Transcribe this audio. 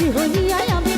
খুশি হইয়া আমি